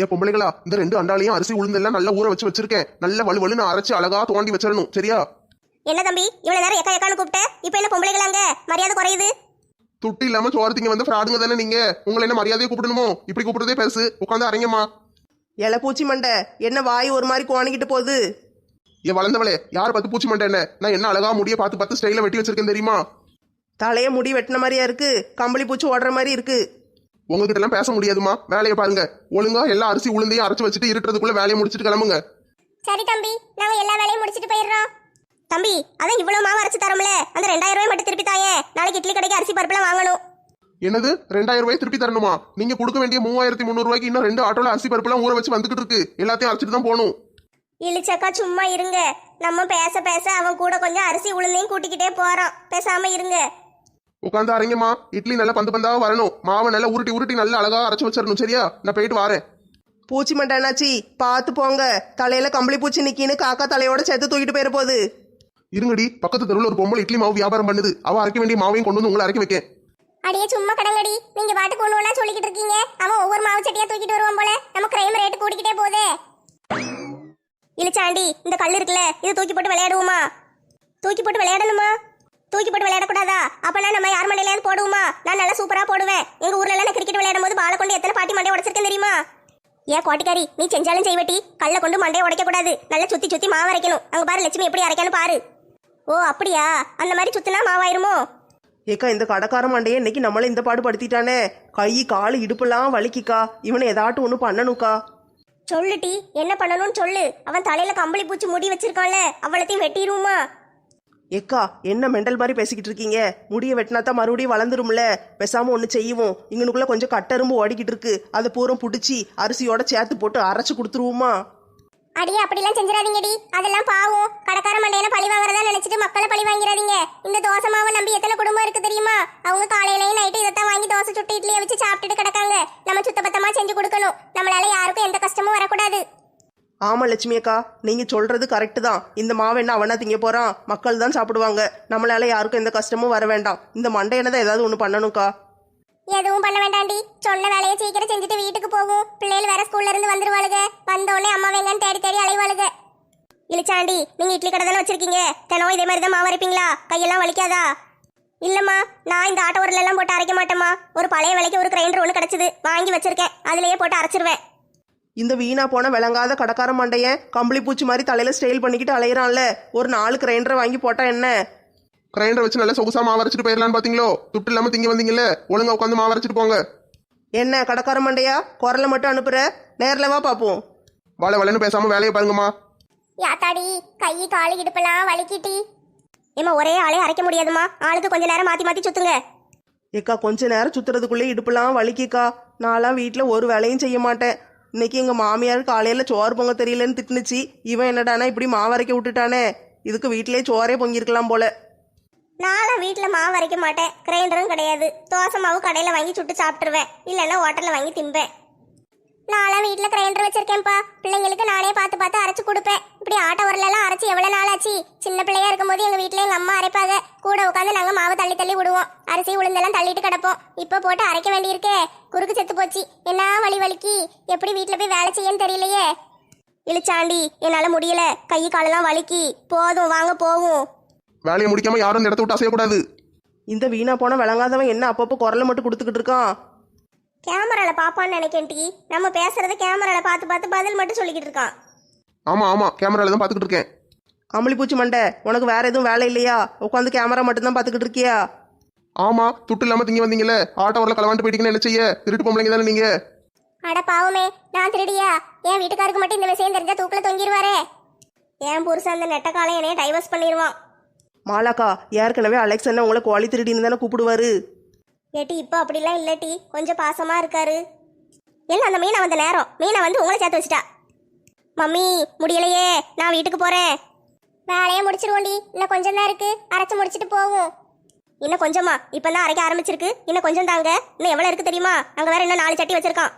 ஏன் பொம்பளைங்களா இந்த ரெண்டு அண்டாலையும் அரிசி உளுந்தெல்லாம் நல்லா ஊற வச்சு வச்சிருக்கேன். நல்ல வலுவலுன்னு அரைச்சு அழகா தோண்டி வச்சிடணும். சரியா? என்ன தம்பி? இவ்வளவு நேரம் எக்கா எக்கான்னு கூப்பிட்ட? இப்போ என்ன பொம்பளைகளாங்க மரியாதை குறையுது. துட்டு இல்லாம சோரத்திங்க வந்து ஃப்ராடுங்க தானே நீங்க? உங்களை என்ன மரியாதையை கூப்பிடணுமோ? இப்படி கூப்பிடுறதே பெருசு. உட்காந்து அரங்கம்மா. இலை பூச்சி மண்டை என்ன வாய் ஒரு மாதிரி கோணிக்கிட்டு போகுது? ஏன் வளர்ந்தவளே யார் பத்து பூச்சி மண்டை என்ன? நான் என்ன அழகா முடிய பார்த்து பத்து ஸ்டைல வெட்டி வச்சிருக்கேன் தெரியுமா? தலைய முடி வெட்டின மாதிரியா இருக்கு கம்பளி பூச்சி ஓடுற மாதிரி இருக்கு. உங்ககிட்ட எல்லாம் பேச முடியாதுமா? வேலையை பாருங்க. ஒழுங்கா எல்லா அரிசி உளுந்தையும் அரைச்சு வச்சுட்டு இருட்டுறதுக்குள்ள வேலையை முடிச்சிட்டு கிளம்புங்க. சரி தம்பி நாங்க எல்லா வேலையும் முடிச்சிட்டு போயிடுறோம். தம்பி அதான் இவ்வளவு மாவு அரைச்சு தரோம்ல. அந்த ரெண்டாயிரம் ரூபாய் மட்டும் திருப்பி தாயே. நாளைக்கு இட்லி கடைக்கு அரிசி பருப்புலாம் வாங்கணும். என்னது? ரெண்டாயிரம் ரூபாய் திருப்பி தரணுமா? நீங்க கொடுக்க வேண்டிய மூவாயிரத்தி முந்நூறு ரூபாய்க்கு இன்னும் ரெண்டு ஆட்டோல அரிசி பருப்புலாம் ஊற வச்சு வந்துகிட்டு இருக்கு. எல்லாத்தையும் அரைச்சிட்டு தான் போகணும். இழிச்சக்கா சும்மா இருங்க. நம்ம பேச பேச அவன் கூட கொஞ்சம் அரிசி உளுந்தையும் கூட்டிக்கிட்டே போறான். பேசாம இருங்க. உட்காந்து அரங்கம்மா. இட்லி நல்லா பந்து பந்தா வரணும். மாவை நல்லா உருட்டி உருட்டி நல்லா அழகா அரைச்சு வச்சிடணும் சரியா? நான் போயிட்டு வரேன். பூச்சி மண்டை என்னாச்சி? பார்த்து போங்க. தலையில கம்பளி பூச்சி நிக்கின்னு காக்கா தலையோட சேர்த்து தூக்கிட்டு போயிட போகுது. இருங்கடி. பக்கத்து தெருவில் ஒரு பொம்பளை இட்லி மாவு வியாபாரம் பண்ணுது. அவ அரைக்க வேண்டிய மாவையும் கொண்டு வந்து உங்களை அரைக்க வைக்கேன். அடியே சும்மா கடங்கடி. நீங்க பாட்டுக்கு ஒண்ணு ஒண்ணா சொல்லிக்கிட்டு இருக்கீங்க. அவன் ஒவ்வொரு மாவு சட்டியா தூக்கிட்டு வருவான் போல. நம்ம கிரைம் ரேட்டு கூட்டிக்கிட்டே போதே இழிச்சாண்டி இந்த கல் இருக்குல்ல இது தூக்கி போட்டு விளையாடுவோமா? தூக்கி போட்டு விளையாடணுமா? தூக்கி போட்டு விளையாடக்கூடாதா? அப்பனா நம்ம யார் மண்டையில போடுவோமா? நான் நல்லா சூப்பரா போடுவேன். எங்க ஊர்ல எல்லாம் கிரிக்கெட் விளையாடும் போது பாலை கொண்டு எத்தனை பாட்டி மண்டையை உடைச்சிருக்கேன் தெரியுமா? ஏன் கோட்டிக்காரி நீ செஞ்சாலும் செய்வட்டி கல்ல கொண்டு மண்டையை உடைக்க கூடாது நல்லா சுத்தி சுத்தி மாவு அரைக்கணும். அங்க பாரு லட்சுமி எப்படி அரைக்கணும் பாரு. ஓ அப்படியா? அந்த மாதிரி சுத்தினா மாவாயிருமோ? ஏக்கா இந்த கடைக்கார மண்டையே இன்னைக்கு நம்மள இந்த பாடு படுத்திட்டானே கை கால் இடுப்பெல்லாம் வலிக்கிக்கா. இவனை ஏதாட்டும் ஒன்று பண்ணணுக்கா. சொல்லுட்டி என்ன பண்ணணும்னு சொல்லு. அவன் தலையில கம்பளி பூச்சி முடி வச்சிருக்கான்ல. அவ்வளத்தையும் வெட்டிடுவோமா ஏக்கா என்ன மெண்டல் மாதிரி பேசிக்கிட்டு இருக்கீங்க? முடிய வெட்டினா தான் மறுபடியும் வளர்ந்துரும்ல? பேசாமல் ஒன்று செய்வோம். இங்கனுக்குள்ளே கொஞ்சம் கட்டரும்பு ஓடிக்கிட்டு இருக்கு. அதை பூரம் பிடிச்சி அரிசியோட சேர்த்து போட்டு அரைச்சி கொடுத்துருவோமா? அடியே அப்படிலாம் செஞ்சிடாதீங்கடி. அதெல்லாம் பாவம். கடக்கார மண்டையில பழி வாங்குறதா நினைச்சிட்டு மக்களை பழி வாங்கிறாதீங்க இந்த தோசை மாவை நம்பி எத்தனை குடும்பம் இருக்கு தெரியுமா? அவங்க காலையிலயும் நைட்டு இதைத்தான் வாங்கி தோசை சுட்டு இட்லியை வச்சு சாப்பிட்டுட்டு கிடக்காங்க. நம்ம சுத்தபத்தமா செஞ்சு கொடுக்கணும். நம்மளால யாருக்கும் எந்த கஷ்டமும் வரக்கூடாது. ஆமாம் லட்சுமி அக்கா. நீங்கள் சொல்கிறது கரெக்டு தான். இந்த மாவை என்ன அவனா திங்க போகிறான் மக்கள் தான் சாப்பிடுவாங்க. நம்மளால யாருக்கும் எந்த கஷ்டமும் வர வேண்டாம். இந்த மண்டையனை தான் ஏதாவது ஒன்று பண்ணணும்க்கா. எதுவும் பண்ண வேண்டாண்டி. சொன்ன வேலையை சீக்கிரம் செஞ்சுட்டு வீட்டுக்கு போகும் பிள்ளைகள் வேற ஸ்கூல்ல இருந்து வந்துருவாளுக. வந்தோடனே அம்மா வேங்கன்னு தேடி தேடி அலைவாளுக. இளிச்சாண்டி நீங்க இட்லி கடை தானே வச்சிருக்கீங்க? தினமும் இதே மாதிரி தான் மாவு அரைப்பீங்களா? கையெல்லாம் வலிக்காதா? இல்லம்மா நான் இந்த ஆட்டோ உரலெல்லாம் எல்லாம் போட்டு அரைக்க மாட்டேம்மா. ஒரு பழைய விலைக்கு ஒரு கிரைண்டர் ஒன்று கிடச்சிது. வாங்கி வச்சிருக்கேன். அதுலயே போட்டு அரைச்சிருவேன். இந்த வீணா போன விளங்காத கடைக்கார மண்டையன் கம்பளி பூச்சி மாதிரி தலையில ஸ்டைல் பண்ணிக்கிட்டு அலையிறான்ல. ஒரு நாலு கிரைண்டரை வாங்கி போட்டா என்ன? கிரைண்டர் வச்சு நல்லா சொகுசா மாவு அரைச்சிட்டு போயிடலான்னு பாத்தீங்களோ? துட்டு இல்லாம திங்க வந்தீங்கல்ல? ஒழுங்கா உட்காந்து மாவு அரைச்சிட்டு போங்க. என்ன கடைக்கார மண்டையா? குரலை மட்டும் அனுப்புற. நேர்ல வா பார்ப்போம் வள வளன்னு பேசாம வேலையை பாருங்கம்மா. யாத்தாடி கை காலு இடுப்பெல்லாம் வலிக்கிட்டி. ஏமா ஒரே ஆளே அரைக்க முடியாதுமா ஆளுக்கு கொஞ்ச நேரம் மாத்தி மாத்தி சுத்துங்க. ஏக்கா கொஞ்ச நேரம் சுத்துறதுக்குள்ளே இடுப்புலாம் வலிக்கிக்கா. நான்லாம் வீட்டில் ஒரு வேலையும் செய்ய மாட்டேன். இன்னைக்கு எங்க மாமியார் காலையில சோறு பொங்க தெரியலன்னு திட்டுனுச்சு. இவன் என்னடானா இப்படி மாவரைக்க விட்டுட்டானே. இதுக்கு வீட்டிலேயே சோறே பொங்கியிருக்கலாம் போல. நானும் வீட்டில் மாவு அரைக்க மாட்டேன். கிரைண்டரும் கிடையாது. தோசை மாவு கடையில் வாங்கி சுட்டு சாப்பிட்ருவேன் இல்லைன்னா ஹோட்டலில் வாங்கி திம்பேன். நான்லாம் வீட்டில் கிரைண்டர் வச்சிருக்கேன்ப்பா. பிள்ளைங்களுக்கு நானே பார்த்து பார்த்து அரைச்சு கொடுப்பேன். இப்படி ஆட்டோ உரலெல்லாம் அரைச்சி எவ்வளோ நாள் ஆச்சு சின்ன பிள்ளையா இருக்கும்போது எங்கள் வீட்டில் எங்கள் அம்மா அரைப்பாங்க. கூட உட்காந்து நாங்கள் மாவு தள்ளி தள்ளி விடுவோம். அரிசி உளுந்தெல்லாம் தள்ளிட்டு கிடப்போம். இப்போ போட்டு அரைக்க வேண்டியிருக்கே. குறுக்கு செத்து போச்சு. என்ன வலி வலிக்கு? எப்படி வீட்டில் போய் வேலை செய்யன்னு தெரியலையே. இழிச்சாண்டி என்னால் முடியல. கை காலெல்லாம் வலிக்கி. போதும் வாங்க போவோம். வேலையை முடிக்காம யாரும் இந்த இடத்த விட்டு அசையக்கூடாது. இந்த வீணா போன விளங்காதவன் என்ன அப்பப்போ குரலை மட்டும் கொடுத்துக்கிட்டு இருக்கான்? கேமரால பாப்பான்னு நினைக்கேன் டி நம்ம பேசுறத கேமரால பார்த்து பார்த்து பதில் மட்டும் சொல்லிக்கிட்டு இருக்கான். ஆமா ஆமா கேமரால தான் பாத்துக்கிட்டு இருக்கேன். கம்பளி பூச்சி மண்டை உனக்கு வேற எதுவும் வேலை இல்லையா? உட்காந்து கேமரா மட்டும்தான் பார்த்துக்கிட்டு இருக்கியா? ஆமா துட்டு இல்லாம திங்க வந்தீங்கல்ல ஆட்டோ வரல களவாண்டு போயிட்டீங்கன்னு என்ன செய்ய திருட்டு பொம்பளைங்க தானே நீங்க. அட பாவமே நான் திருடியா? என் வீட்டுக்காருக்கு மட்டும் இந்த விஷயம் தெரிஞ்சா தூக்கில தொங்கிடுவாரே என் புருஷன் அந்த நெட்ட காலம் என்னைய டைவர்ஸ் பண்ணிடுவான் மாலாக்கா ஏற்கனவே அலெக்ஸ் உங்களை கோழி திருடின்னு தானே கூப்பிடுவாரு? ஏட்டி இப்போ அப்படிலாம் இல்லட்டி கொஞ்சம் பாசமா இருக்காரு. எல்லாம் அந்த மீனை வந்த நேரம். மீனை வந்து உங்களை சேர்த்து வச்சுட்டா. மம்மி முடியலையே. நான் வீட்டுக்கு போறேன். வேலையை முடிச்சிருவோண்டி. இன்னும் கொஞ்சம் தான் இருக்கு. அரைச்சு முடிச்சிட்டு போவோம். இன்னும் கொஞ்சமா? இப்பதான் அரைக்க ஆரம்பிச்சிருக்கு. இன்னும் கொஞ்சம் தாங்க இன்னும் எவ்வளவு இருக்கு தெரியுமா? அங்க வேற இன்னும் நாலு சட்டி வச்சிருக்கான்.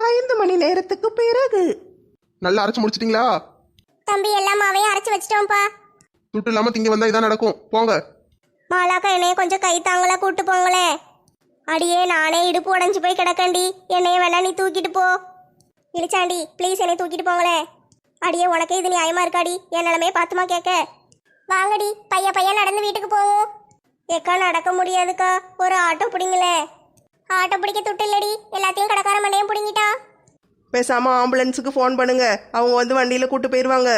ஐந்து மணி நேரத்துக்கு பிறகு. நல்லா அரைச்சு முடிச்சிட்டீங்களா? தம்பி எல்லா மாவையும் அரைச்சு வச்சிட்டோம்ப்பா. துட்டு இல்லாம திங்க வந்தா இதான் நடக்கும். போங்க. மாலாக்கா என்னைய கொஞ்சம் கை தாங்களா கூட்டு போங்களே. அடியே நானே இடுப்பு உடஞ்சு போய் கிடக்கண்டி என்னைய வேணா நீ தூக்கிட்டு போ. இளிச்சாண்டி ப்ளீஸ் என்னை தூக்கிட்டு போங்களேன் அடியே உனக்கே இது நியாயமா இருக்காடி? என் நிலமே பார்த்துமா கேட்க? வாங்கடி பைய பையன் நடந்து வீட்டுக்கு போவோம் ஏக்கா நடக்க முடியாதுக்கா. ஒரு ஆட்டோ பிடிங்களே. ஆட்டோ பிடிக்க துட்டு இல்லடி. எல்லாத்தையும் கடைக்கார மண்டையும் பிடிங்கிட்டான் பேசாம ஆம்புலன்ஸுக்கு ஃபோன் பண்ணுங்க. அவங்க வந்து வண்டியில கூட்டு போயிருவாங்க.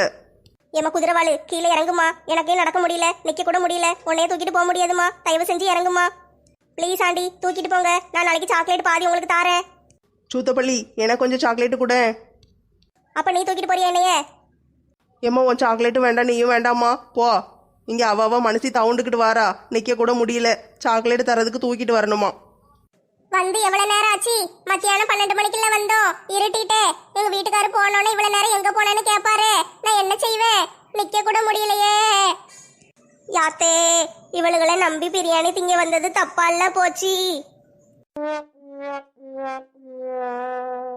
ஏமா குதிரவாளு கீழே இறங்குமா? எனக்கே நடக்க முடியல நிக்க கூட முடியல. உன்னையே தூக்கிட்டு போக முடியாதுமா? தயவு செஞ்சு இறங்குமா? ப்ளீஸ் ஆண்டி தூக்கிட்டு போங்க. நான் நாளைக்கு சாக்லேட் பாதி உங்களுக்கு தாரேன். சூத்தப்பள்ளி எனக்கு கொஞ்சம் சாக்லேட்டு கூட. அப்ப நீ தூக்கிட்டு போறியா என்னைய? ஏம்மா உன் சாக்லேட்டும் வேண்டாம் நீயும் வேண்டாம்மா. போ. இங்க அவ அவ மனசி தவுண்டுக்கிட்டு வாரா. நிக்க கூட முடியல. சாக்லேட் தரதுக்கு தூக்கிட்டு வரணுமா. வந்து எவ்வளவு நேரம் ஆச்சு? மத்தியானம் பன்னெண்டு மணிக்குள்ள வந்தோம். இருட்டிட்டே. எங்க வீட்டுக்காரர் போனோன்னு இவ்வளவு நேரம் எங்க போனேன்னு கேட்பாரு நான் என்ன செய்வேன்? நிக்க கூட முடியலையே. யாத்தே இவளுகளை நம்பி பிரியாணி திங்க வந்தது தப்பால போச்சு. Yeah.